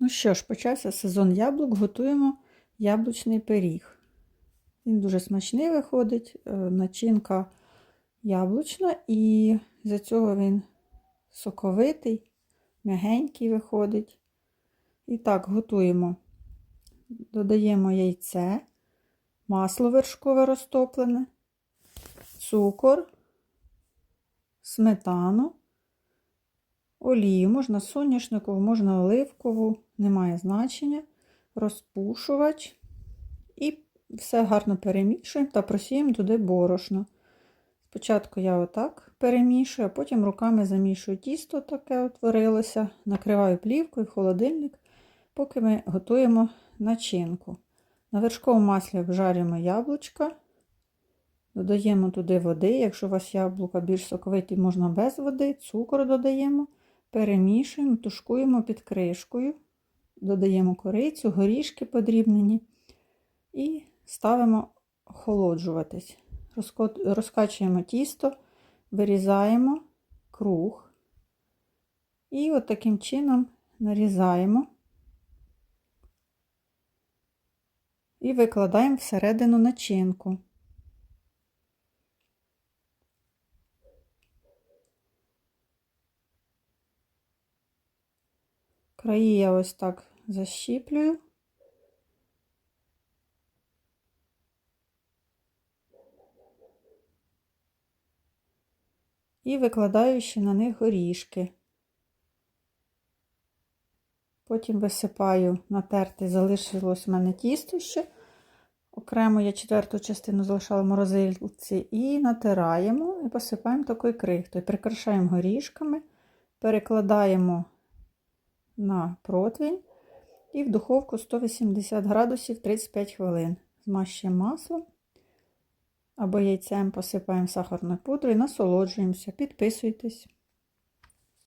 Ну що ж, почався сезон яблук, готуємо яблучний пиріг. Він дуже смачний виходить, е, начинка яблучна, і за цього він соковитий, м'ягенький виходить. І так, готуємо. Додаємо яйце, масло вершкове розтоплене, цукор, сметану, олію, можна соняшникову, можна оливкову, немає значення, розпушувач. І все гарно перемішуємо та просіємо туди борошно. Спочатку я отак перемішую, а потім руками замішую тісто, таке утворилося, накриваю плівкою в холодильник, поки ми готуємо начинку. На вершковому маслі обжарюємо яблучка, додаємо туди води. Якщо у вас яблука більш соковиті, можна без води, цукор додаємо, перемішуємо, тушкуємо під кришкою, додаємо корицю, горішки подрібнені і ставимо охолоджуватись. Розкачуємо тісто, вирізаємо круг і от таким чином нарізаємо і викладаємо всередину начинку. Краї я ось так защіплюю. І викладаю ще на них горішки. Потім висипаю натерти, залишилось в мене тісто ще. Окремо я четверту частину залишала в морозильці і натираємо і посипаємо такою крихтою. Прикрашаємо горішками, перекладаємо на противень і в духовку 180 градусів 35 хвилин. Змащуємо маслом або яйцем посипаємо сахарною пудрою, насолоджуємося, підписуйтесь.